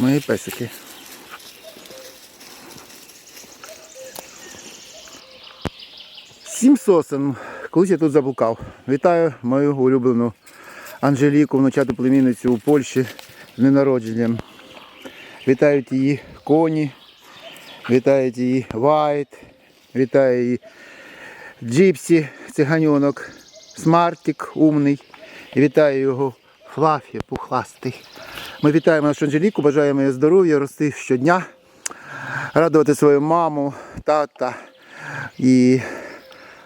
Мої песики. Сім сосен. Колись я тут заблукав. Вітаю мою улюблену Анжеліку, внучату племінницю у Польщі з днем народженням. Вітають її коні, вітають її Вайт, вітає її Джипсі, циганьонок, Смартік умний. Вітаю його Флафі, пухластий. Ми вітаємо нашу Анжеліку, бажаємо їй здоров'я, рости щодня, радувати свою маму, тата і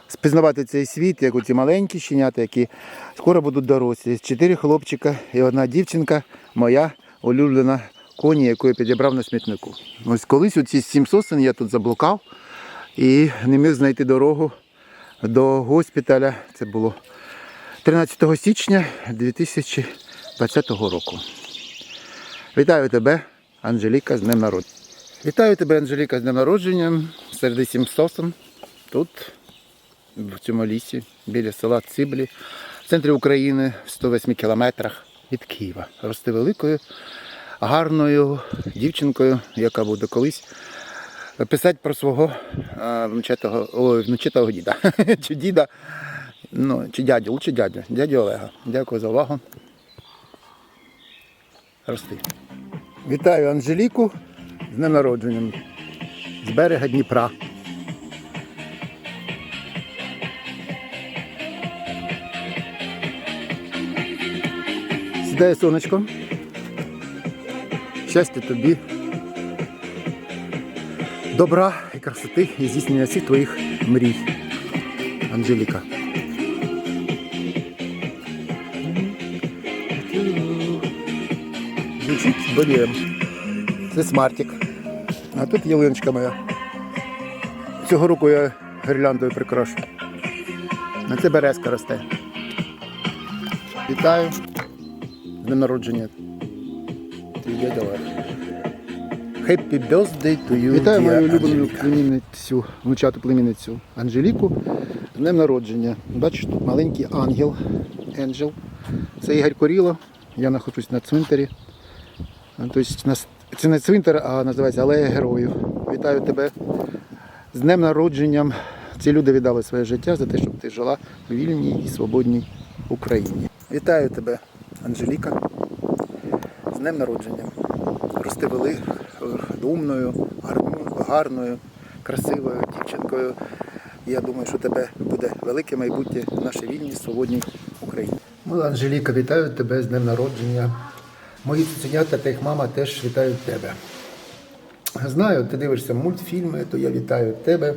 спізнавати цей світ, як оці маленькі щенята, які скоро будуть дорослі. Чотири хлопчика і одна дівчинка, моя улюблена коні, яку я підібрав на смітнику. Ось колись у ці сім сосен я тут заблукав і не міг знайти дорогу до госпіталя. Це було 13 січня 2020 року. Вітаю тебе, Анжеліка, з днем народження. Вітаю тебе, Анжеліка, з днем народження серед сім сосен. Тут, в цьому лісі, біля села Циблі, в центрі України, в 108 кілометрах від Києва. Рости великою, гарною дівчинкою, яка буде колись писати про свого внучатого, ой, діда. чи діда, ну, чи дядю, лучше дядю, дядю Олега. Дякую за увагу. Рости. Вітаю Анжеліку з днем народженням з берега Дніпра. Сідає сонечко. Щастя тобі. Добра і красоти і здійснення всіх твоїх мрій. Анжеліка. Звучить болієм. Це смартик. А тут ялиночка моя. Цього року я гірляндою прикрашу. А це березка росте. Вітаю. З днем народження. Дядя Олег. Happy birthday to you. Вітаю мою улюблену племінницю, внучату племінницю Анжеліку. З днем народження. Бачиш, тут маленький ангел. Енджел. Це Ігор Коріло. Я знаходжусь на цвинтарі. Тобто нас- це не цвинтар, а називається Алея Героїв. Вітаю тебе з днем народженням. Ці люди віддали своє життя за те, щоб ти жила в вільній і свободній Україні. Вітаю тебе, Анжеліка, з днем народження. Рости вели умною, гарною, красивою дівчинкою. Я думаю, що тебе буде велике майбутнє в нашій вільній, свободній Україні. Мила Анжеліка, вітаю тебе з днем народження. Мої цуценята та їх мама теж вітають тебе. Знаю, ти дивишся мультфільми, то я вітаю тебе.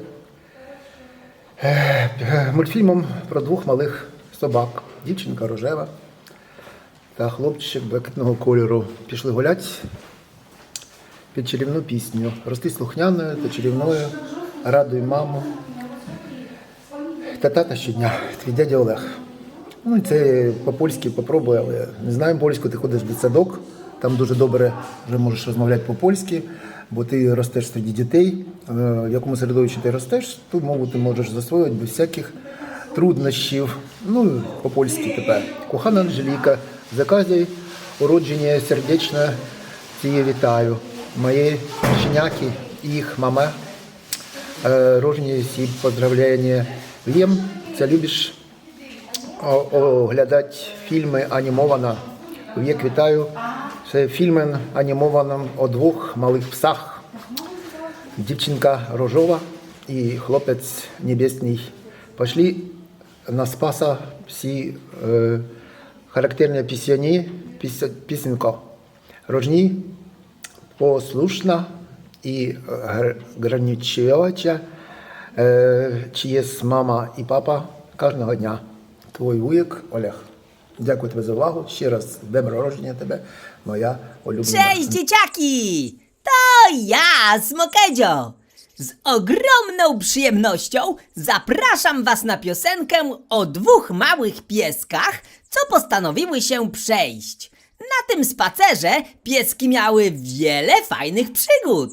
Мультфільмом про двох малих собак. Дівчинка рожева та хлопчик блакитного кольору пішли гуляти під чарівну пісню. Рости слухняною та чарівною, радуй маму. Та тата щодня, твій дядя Олег. Ну, це по-польськи попробуй, але не знаю польську, ти ходиш в дитсадок, там дуже добре вже можеш розмовляти по-польськи, бо ти ростеш серед дітей. Е, В якому середовищі ти ростеш, ту мову ти можеш засвоїти без всяких труднощів. Ну, по-польськи тепер. Кохана Анжеліка, заказуй уродження сердечно цієї вітаю. Мої щеняки, їх мама, е, рожні всі поздравлення. Wiem, це любиш оглядати фільми анімовано. Вік вітаю. Це фільм анімований о двох малих псах. Дівчинка рожова і хлопець небесний. Пішли на Спаса всі е, характерні пісні, піс- пісенько. Рожні, послушна і гр- граничувача, е, чи є мама і папа кожного дня. Твій вуєк Олег. Dякую тобі за увагу. Ще раз з днем народження тебе, моя улюблена. Cześć dzieciaki! To ja, Smokedzio! Z ogromną przyjemnością zapraszam was na piosenkę o dwóch małych pieskach, co postanowiły się przejść. Na tym spacerze pieski miały wiele fajnych przygód.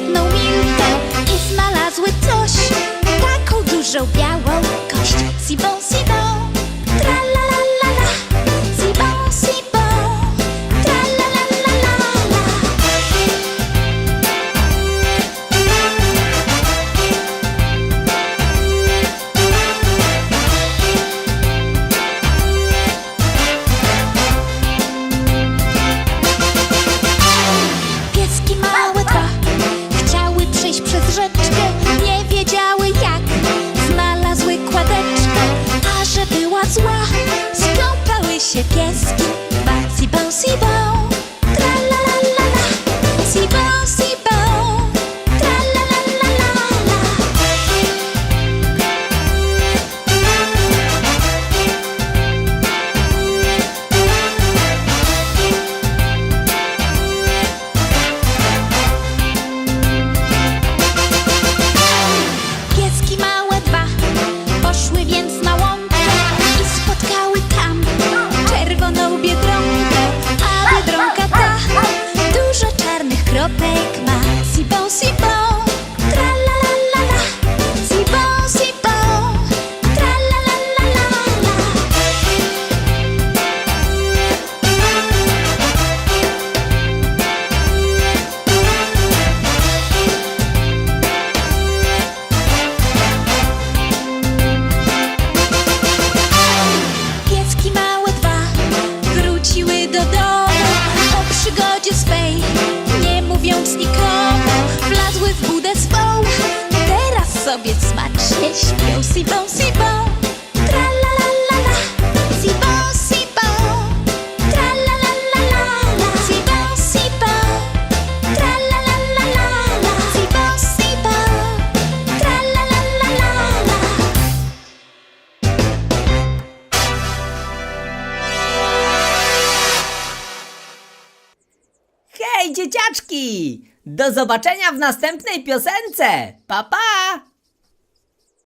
jedną milkę i znalazły coś, taką dużą białą kość. Sibą, sibą. sobie smacznie śpią Sibo, sibo, tra la la la la Sibo, sibo, tra la la la la la Sibo, sibo, tra la la la la la Sibo, sibo, tra la la la la la Hej, dzieciaczki! Do zobaczenia w następnej piosence! Pa, pa!